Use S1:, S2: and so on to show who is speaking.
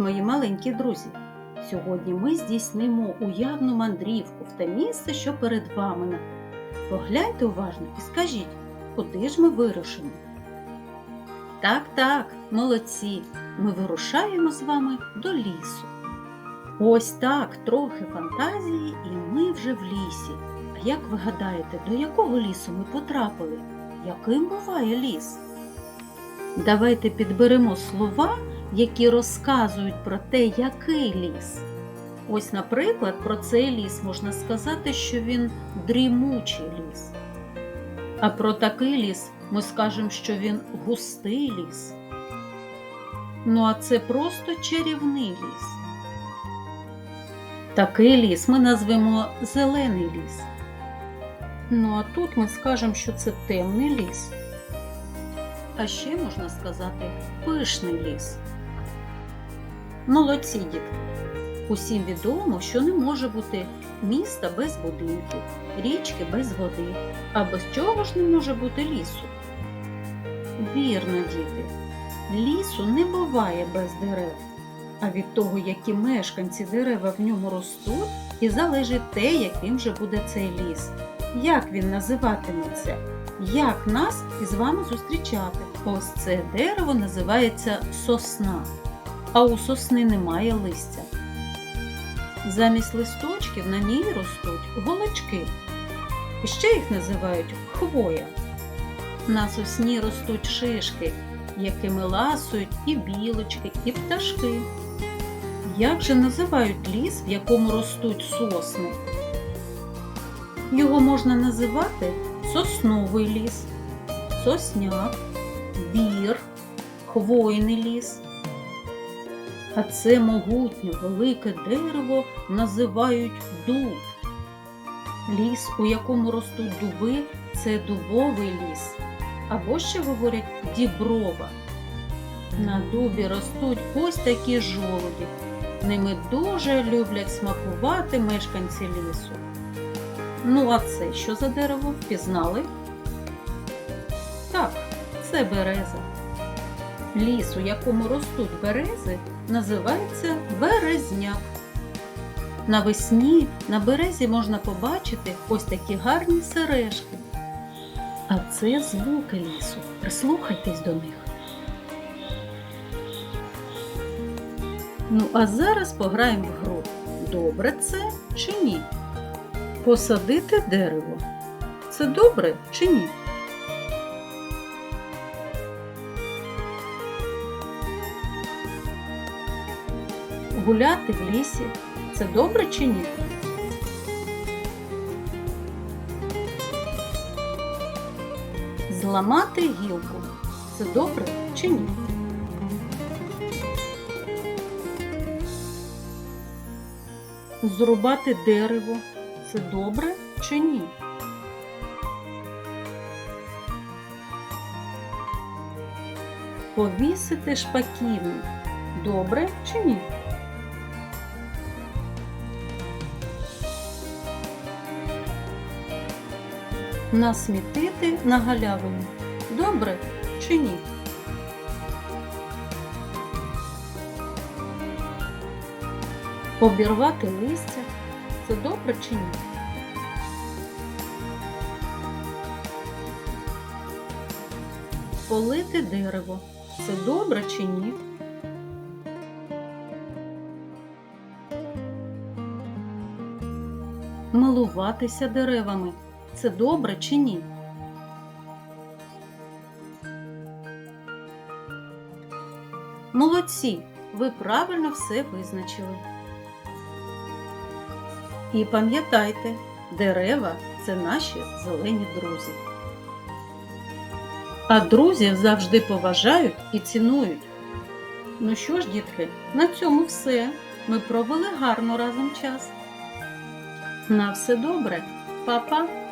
S1: Мої маленькі друзі! Сьогодні ми здійснимо уявну мандрівку в те місце, що перед вами. Погляньте уважно і скажіть, куди ж ми вирушимо? Так, так, молодці! Ми вирушаємо з вами до лісу. Ось так, трохи фантазії, і ми вже в лісі. А як ви гадаєте, до якого лісу ми потрапили? Яким буває ліс? Давайте підберемо слова, які розказують про те, який ліс. Ось, наприклад, про цей ліс можна сказати, що він дрімучий ліс. А про такий ліс ми скажемо, що він густий ліс. Ну, а це просто чарівний ліс. Такий ліс ми назвемо зелений ліс. Ну, а тут ми скажемо, що це темний ліс. А ще можна сказати пишний ліс. Молодці дітки. Усім відомо, що не може бути міста без будинків, річки без води, а без чого ж не може бути лісу. Вірно, діти, лісу не буває без дерев, а від того, які мешканці дерева в ньому ростуть, і залежить те, яким же буде цей ліс, як він називатиметься, як нас із вами зустрічати. Ось це дерево називається сосна, а у сосни немає листя. Замість листочків на ній ростуть голочки. Ще їх називають хвоя. На сосні ростуть шишки, якими ласують і білочки, і пташки. Як же називають ліс, в якому ростуть сосни? Його можна називати сосновий ліс, сосняк, бір, хвойний ліс. А це могутнє велике дерево називають дуб. Ліс, у якому ростуть дуби, це дубовий ліс. Або ще говорять діброва. На дубі ростуть ось такі жолуді. Ними дуже люблять смакувати мешканці лісу. Ну, а це що за дерево? Впізнали? Так, це береза. Ліс, у якому ростуть берези, називається березняк. Навесні на березі можна побачити ось такі гарні сережки. А це звуки лісу. Прислухайтесь до них. Ну, а зараз пограємо в гру. Добре це чи ні? Посадити дерево. Це добре чи ні? Гуляти в лісі це добре чи ні? Зламати гілку це добре чи ні? Зрубати дерево це добре чи ні? Повісити шпаківник добре чи ні? Насмітити на галявину добре чи ні? Обірвати листя це добре чи ні? Полити дерево це добре чи ні? Милуватися деревами це добре чи ні? Молодці! Ви правильно все визначили. І пам'ятайте, дерева це наші зелені друзі. А друзів завжди поважають і цінують. Ну що ж, дітки, на цьому все. Ми провели гарно разом час. На все добре, Па-па!